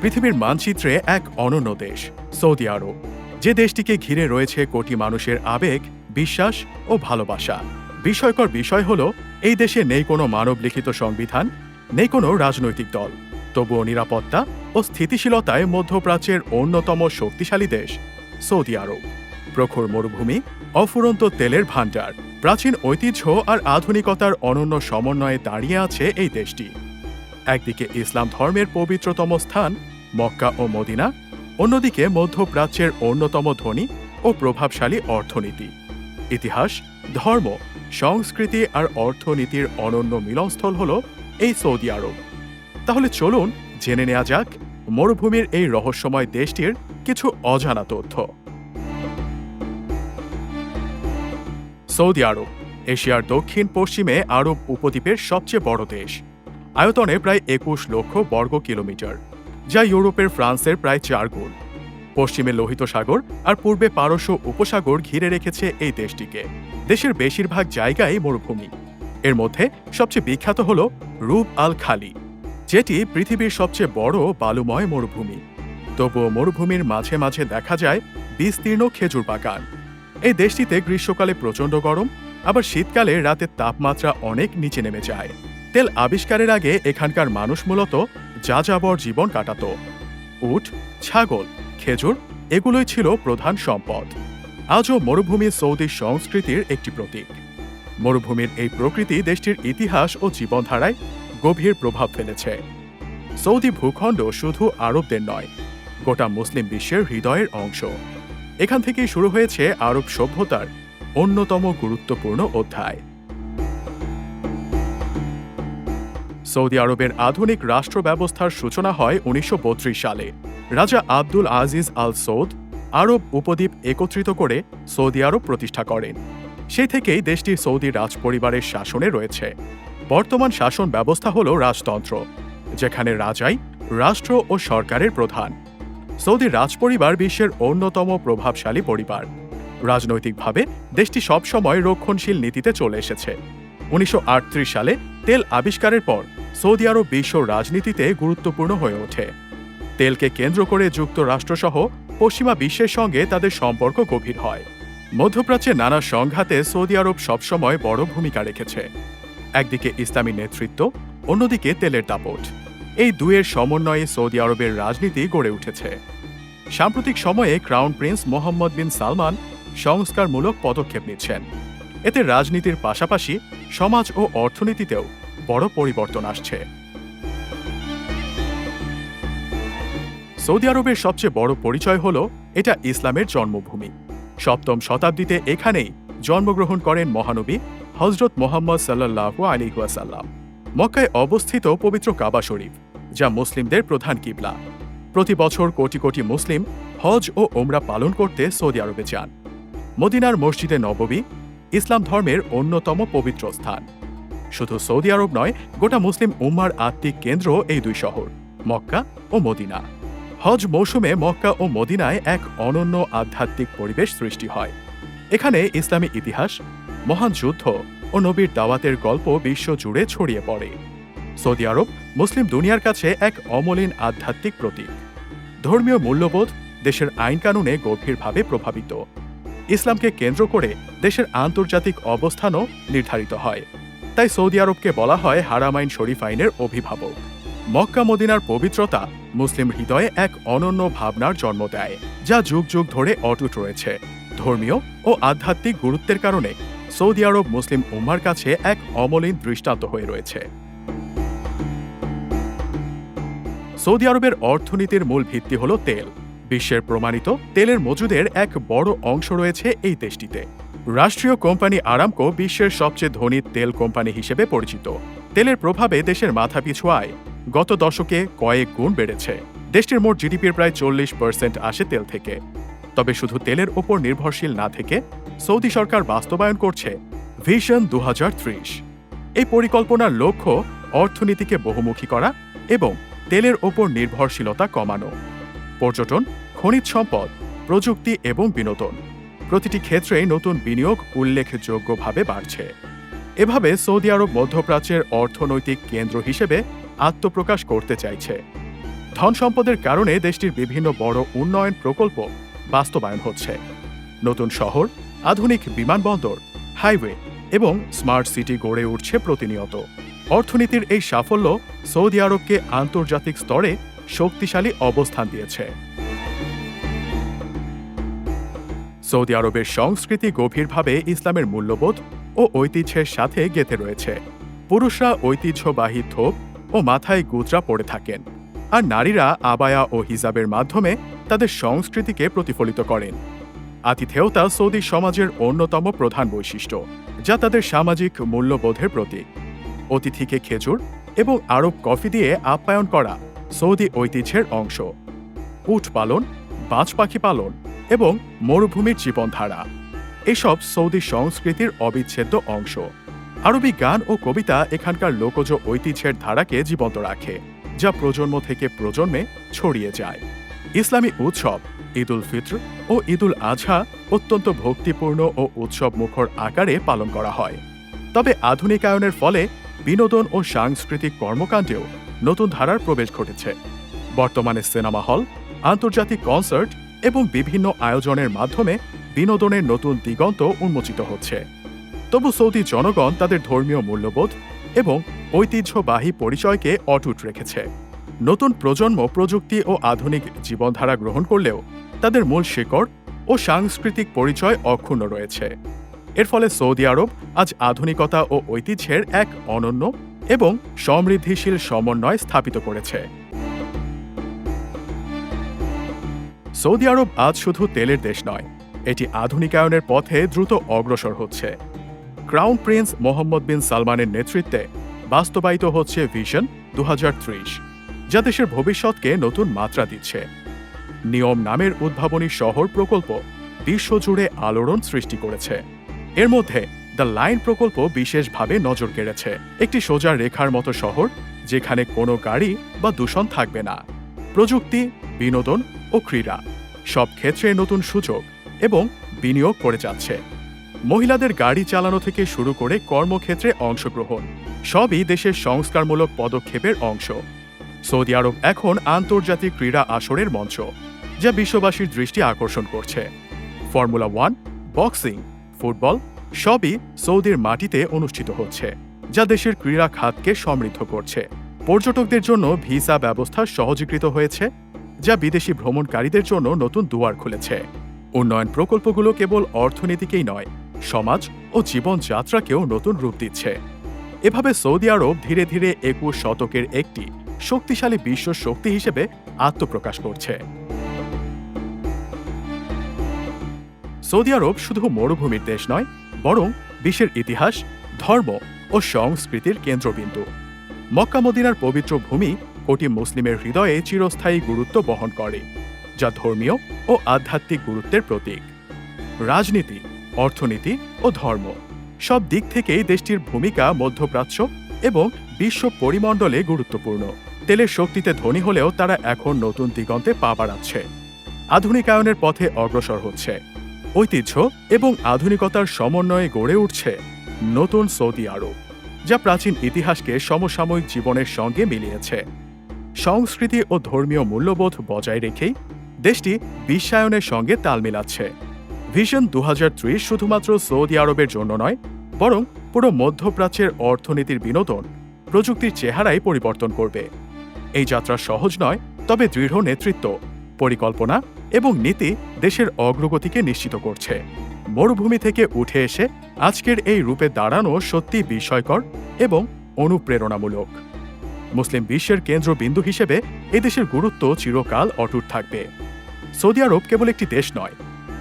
পৃথিবীর মানচিত্রে এক অনন্য দেশ, সৌদি আরব। যে দেশটিকে ঘিরে রয়েছে কোটি মানুষের আবেগ, বিশ্বাস ও ভালোবাসা। বিস্ময়কর বিষয় হল, এই দেশে নেই কোনো মানব লিখিত সংবিধান, নেই কোনো রাজনৈতিক দল। তবুও নিরাপত্তা ও স্থিতিশীলতায় মধ্যপ্রাচ্যের অন্যতম শক্তিশালী দেশ, সৌদি আরব। প্রখর মরুভূমি, অফুরন্ত তেলের ভাণ্ডার, প্রাচীন ঐতিহ্য আর আধুনিকতার অনন্য সমন্বয়ে দাঁড়িয়ে আছে এই দেশটি। একদিকে ইসলাম ধর্মের পবিত্রতম স্থান, মক্কা ও মদিনা, অন্যদিকে মধ্যপ্রাচ্যের অন্যতম ধনী ও প্রভাবশালী অর্থনীতি। ইতিহাস, ধর্ম, সংস্কৃতি আর অর্থনীতির অনন্য মিলনস্থল হল এই সৌদি আরব। তাহলে চলুন জেনে নেওয়া যাক মরুভূমির এই রহস্যময় দেশটির কিছু অজানা তথ্য। সৌদি আরব, এশিয়ার দক্ষিণ পশ্চিমে আরব উপদ্বীপের সবচেয়ে বড় দেশ। আয়তনে প্রায় একুশ লক্ষ বর্গ কিলোমিটার, যা ইউরোপের ফ্রান্সের প্রায় চার গুণ। পশ্চিমে লোহিত সাগর আর পূর্বে পারস্য উপসাগর ঘিরে রেখেছে এই দেশটিকে। দেশের বেশিরভাগ জায়গায় মরুভূমি। এর মধ্যে সবচেয়ে বিখ্যাত হল রূপ আল খালি, যেটি পৃথিবীর সবচেয়ে বড় বালুময় মরুভূমি। তবুও মরুভূমির মাঝে মাঝে দেখা যায় বিস্তীর্ণ খেজুর বাগান। এই দেশটিতে গ্রীষ্মকালে প্রচণ্ড গরম, আবার শীতকালে রাতের তাপমাত্রা অনেক নিচে নেমে যায়। তেল আবিষ্কারের আগে এখানকার মানুষ মূলত যাযাবর জীবন কাটাত। উট, ছাগল, খেজুর, এগুলোই ছিল প্রধান সম্পদ। আজও মরুভূমি সৌদি সংস্কৃতির একটি প্রতীক। মরুভূমির এই প্রকৃতি দেশটির ইতিহাস ও জীবনধারায় গভীর প্রভাব ফেলেছে। সৌদি ভূখণ্ড শুধু আরবদের নয়, গোটা মুসলিম বিশ্বের হৃদয়ের অংশ। এখান থেকেই শুরু হয়েছে আরব সভ্যতার অন্যতম গুরুত্বপূর্ণ অধ্যায়। সৌদি আরবের আধুনিক রাষ্ট্র ব্যবস্থার সূচনা হয় উনিশশো বত্রিশ সালে। রাজা আব্দুল আজিজ আল সৌদ আরব উপদ্বীপ একত্রিত করে সৌদি আরব প্রতিষ্ঠা করেন। সেই থেকেই দেশটি সৌদি রাজপরিবারের শাসনে রয়েছে। বর্তমান শাসন ব্যবস্থা হল রাজতন্ত্র, যেখানে রাজাই রাষ্ট্র ও সরকারের প্রধান। সৌদি রাজপরিবার বিশ্বের অন্যতম প্রভাবশালী পরিবার। রাজনৈতিকভাবে দেশটি সবসময় রক্ষণশীল নীতিতে চলে এসেছে। উনিশশো আটত্রিশ সালে তেল আবিষ্কারের পর সৌদি আরব বিশ্ব রাজনীতিতে গুরুত্বপূর্ণ হয়ে ওঠে। তেলকে কেন্দ্র করে যুক্তরাষ্ট্রসহ পশ্চিমা বিশ্বের সঙ্গে তাদের সম্পর্ক গভীর হয়। মধ্যপ্রাচ্যে নানা সংঘাতে সৌদি আরব সবসময় বড় ভূমিকা রেখেছে। একদিকে ইসলামী নেতৃত্ব, অন্যদিকে তেলের দাপট। এই দুয়ের সমন্বয়ে সৌদি আরবের রাজনীতি গড়ে উঠেছে। সাম্প্রতিক সময়ে crown prince Mohammed bin Salman সংস্কারমূলক পদক্ষেপ নিচ্ছেন। এতে রাজনীতির পাশাপাশি সমাজ ও অর্থনীতিতেও বড় পরিবর্তন আসছে। সৌদি আরবের সবচেয়ে বড় পরিচয় হল, এটা ইসলামের জন্মভূমি। সপ্তম শতাব্দীতে এখানেই জন্মগ্রহণ করেন মহানবী হজরত মোহাম্মদ সাল্লাহু আলিহাসাল্লাম মক্কায় অবস্থিত পবিত্র কাবা শরীফ, যা মুসলিমদের প্রধান কিবলা। প্রতি বছর কোটি কোটি মুসলিম হজ ও ওমরা পালন করতে সৌদি আরবে যান। মদিনার মসজিদে নববী, ইসলাম ধর্মের অন্যতম পবিত্র স্থান। শুধু সৌদি আরব নয়, গোটা মুসলিম উম্মার আত্মিক কেন্দ্র এই দুই শহর, মক্কা ও মদিনা। হজ মৌসুমে মক্কা ও মদিনায় এক অনন্য আধ্যাত্মিক পরিবেশ সৃষ্টি হয়। এখানে ইসলামী ইতিহাস, মহান যুদ্ধ ও নবীর দাওয়াতের গল্প বিশ্ব জুড়ে ছড়িয়ে পড়ে। সৌদি আরব, মুসলিম দুনিয়ার কাছে এক অমলিন আধ্যাত্মিক প্রতীক। ধর্মীয় মূল্যবোধ দেশের আইন কানুনে গভীরভাবে প্রভাবিত। ইসলামকে কেন্দ্র করে দেশের আন্তর্জাতিক অবস্থানও নির্ধারিত হয়। তাই সৌদি আরবকে বলা হয় হারামাইন শরীফ আইনের অভিভাবক। মক্কা মদিনার পবিত্রতা মুসলিম হৃদয়ে এক অনন্য ভাবনার জন্ম দেয়, যা যুগ যুগ ধরে অটুট রয়েছে। ধর্মীয় ও আধ্যাত্মিক গুরুত্বের কারণে সৌদি আরব মুসলিম উম্মার কাছে এক অমলিন দৃষ্টান্ত হয়ে রয়েছে। সৌদি আরবের অর্থনীতির মূল ভিত্তি হল তেল। বিশ্বের প্রমাণিত তেলের মজুদের এক বড় অংশ রয়েছে এই দেশটিতে। রাষ্ট্রীয় কোম্পানি আরামকো বিশ্বের সবচেয়ে ধনী তেল কোম্পানি হিসেবে পরিচিত। তেলের প্রভাবে দেশের মাথাপিছু আয়। গত দশকে কয়েক গুণ বেড়েছে। দেশটির মোট জিডিপির প্রায় চল্লিশ পার্সেন্ট আসে তেল থেকে। তবে শুধু তেলের ওপর নির্ভরশীল না থেকে সৌদি সরকার বাস্তবায়ন করছে ভিশন দু হাজার ত্রিশ। এই পরিকল্পনার লক্ষ্য অর্থনীতিকে বহুমুখী করা এবং তেলের ওপর নির্ভরশীলতা কমানো। পর্যটন, খনিজ সম্পদ, প্রযুক্তি এবং বিনোদন। প্রতিটি ক্ষেত্রেই নতুন বিনিয়োগ উল্লেখযোগ্যভাবে বাড়ছে। এভাবে সৌদি আরব মধ্যপ্রাচ্যের অর্থনৈতিক কেন্দ্র হিসেবে আত্মপ্রকাশ করতে চাইছে। ধন সম্পদের কারণে দেশটির বিভিন্ন বড় উন্নয়ন প্রকল্প বাস্তবায়ন হচ্ছে। নতুন শহর, আধুনিক বিমানবন্দর, হাইওয়ে এবং স্মার্ট সিটি গড়ে উঠছে প্রতিনিয়ত। অর্থনীতির এই সাফল্য সৌদি আরবকে আন্তর্জাতিক স্তরে শক্তিশালী অবস্থান দিয়েছে। সৌদি আরবের সংস্কৃতি গভীরভাবে ইসলামের মূল্যবোধ ও ঐতিহ্যের সাথে গেঁথে রয়েছে। পুরুষরা ঐতিহ্যবাহী থোপ ও মাথায় গুজরা পড়ে থাকেন আর নারীরা আবায়া ও হিজাবের মাধ্যমে তাদের সংস্কৃতিকে প্রতিফলিত করেন। আতিথেয়তা সৌদি সমাজের অন্যতম প্রধান বৈশিষ্ট্য, যা তাদের সামাজিক মূল্যবোধের প্রতীক। অতিথিকে খেজুর এবং আরব কফি দিয়ে আপ্যায়ন করা সৌদি ঐতিহ্যের অংশ। উট পালন বাজ পাখি পালন এবং মরুভূমির জীবনধারা। এসব সৌদি সংস্কৃতির অবিচ্ছেদ্য অংশ। আরবি গান ও কবিতা এখানকার লোকজ ঐতিহ্যের ধারাকে জীবন্ত রাখে, যা প্রজন্ম থেকে প্রজন্মে ছড়িয়ে যায়। ইসলামী উৎসব ঈদ উল ফিত্র ও ঈদ উল আজহা অত্যন্ত ভক্তিপূর্ণ ও উৎসব মুখর আকারে পালন করা হয়। তবে আধুনিকায়নের ফলে বিনোদন ও সাংস্কৃতিক কর্মকাণ্ডেও নতুন ধারার প্রবেশ ঘটেছে। বর্তমানে সিনেমা হল, আন্তর্জাতিক কনসার্ট এবং বিভিন্ন আয়োজনের মাধ্যমে বিনোদনের নতুন দিগন্ত উন্মোচিত হচ্ছে। তবু সৌদি জনগণ তাদের ধর্মীয় মূল্যবোধ এবং ঐতিহ্যবাহী পরিচয়কে অটুট রেখেছে। নতুন প্রজন্ম প্রযুক্তি ও আধুনিক জীবনধারা গ্রহণ করলেও তাদের মূল শিকড় ও সাংস্কৃতিক পরিচয় অক্ষুণ্ণ রয়েছে। এর ফলে সৌদি আরব আজ আধুনিকতা ও ঐতিহ্যের এক অনন্য এবং সমৃদ্ধিশীল সমন্বয় স্থাপিত করেছে। সৌদি আরব আজ শুধু তেলের দেশ নয়, এটি আধুনিকায়নের পথে দ্রুত অগ্রসর হচ্ছে। ক্রাউন প্রিন্স মোহাম্মদ বিন সালমানের নেতৃত্বে বাস্তবায়িত হচ্ছে ভিশন দু যা দেশের ভবিষ্যৎকে নতুন মাত্রা দিচ্ছে। নিয়ম নামের উদ্ভাবনী শহর প্রকল্প বিশ্বজুড়ে আলোড়ন সৃষ্টি করেছে। এর মধ্যে দ্য লাইন প্রকল্প বিশেষভাবে নজর কেড়েছে। একটি সোজা রেখার মতো শহর, যেখানে কোনো গাড়ি বা দূষণ থাকবে না। প্রযুক্তি, বিনোদন ও ক্রীড়া। সব ক্ষেত্রে নতুন সুযোগ এবং বিনিয়োগ করে যাচ্ছে। মহিলাদের গাড়ি চালানো থেকে শুরু করে কর্মক্ষেত্রে অংশগ্রহণ, সবই দেশের সংস্কারমূলক পদক্ষেপের অংশ। সৌদি আরব এখন আন্তর্জাতিক ক্রীড়া আসরের মঞ্চ, যা বিশ্ববাসীর দৃষ্টি আকর্ষণ করছে। ফর্মুলা ওয়ান, বক্সিং, ফুটবল, সবই সৌদির মাটিতে অনুষ্ঠিত হচ্ছে, যা দেশের ক্রীড়া খাতকে সমৃদ্ধ করছে। পর্যটকদের জন্য ভিসা ব্যবস্থা সহজীকৃত হয়েছে যা বিদেশি ভ্রমণকারীদের জন্য নতুন দুয়ার খুলেছে। উন্নয়ন প্রকল্পগুলো কেবল অর্থনীতিকেই নয়, সমাজ ও জীবনযাত্রাকেও নতুন রূপ দিচ্ছে। এভাবে সৌদি আরব ধীরে ধীরে একুশ শতকের একটি শক্তিশালী বিশ্ব শক্তি হিসেবে আত্মপ্রকাশ করছে। সৌদি আরব শুধু মরুভূমির দেশ নয়, বরং বিশ্বের ইতিহাস, ধর্ম ও সংস্কৃতির কেন্দ্রবিন্দু। মক্কা মদিনার পবিত্র ভূমি কোটি মুসলিমের হৃদয়ে চিরস্থায়ী গুরুত্ব বহন করে, যা ধর্মীয় ও আধ্যাত্মিক গুরুত্বের প্রতীক। রাজনীতি, অর্থনীতি ও ধর্ম সব দিক থেকেই দেশটির ভূমিকা মধ্যপ্রাচ্য এবং বিশ্ব পরিমণ্ডলে গুরুত্বপূর্ণ। তেলের শক্তিতে ধনী হলেও তারা এখন নতুন দিগন্তে পা বাড়াচ্ছে। আধুনিকায়নের পথে অগ্রসর হচ্ছে। ঐতিহ্য এবং আধুনিকতার সমন্বয়ে গড়ে উঠছে নতুন সৌদি আরব, যা প্রাচীন ইতিহাসকে সমসাময়িক জীবনের সঙ্গে মিলিয়েছে। সংস্কৃতি ও ধর্মীয় মূল্যবোধ বজায় রেখেই দেশটি বিশ্বায়নের সঙ্গে তাল মিলাচ্ছে। ভিশন দু হাজার ত্রিশ শুধুমাত্র সৌদি আরবের জন্য নয়, বরং পুরো মধ্যপ্রাচ্যের অর্থনীতির বিনোদন প্রযুক্তির চেহারাই পরিবর্তন করবে। এই যাত্রা সহজ নয়, তবে দৃঢ় নেতৃত্ব, পরিকল্পনা এবং নীতি দেশের অগ্রগতিকে নিশ্চিত করছে। মরুভূমি থেকে উঠে এসে আজকের এই রূপে দাঁড়ানো সত্যি বিস্ময়কর এবং অনুপ্রেরণামূলক। মুসলিম বিশ্বের কেন্দ্রবিন্দু হিসেবে এদেশের গুরুত্ব চিরকাল অটুট থাকবে। সৌদি আরব কেবল একটি দেশ নয়,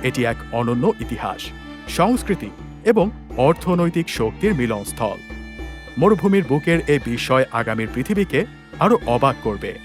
এটি এক অনন্য ইতিহাস, সংস্কৃতি এবং অর্থনৈতিক শক্তির মিলনস্থল। মরুভূমির বুকের এ বিষয় আগামীর পৃথিবীকে আরও অবাক করবে।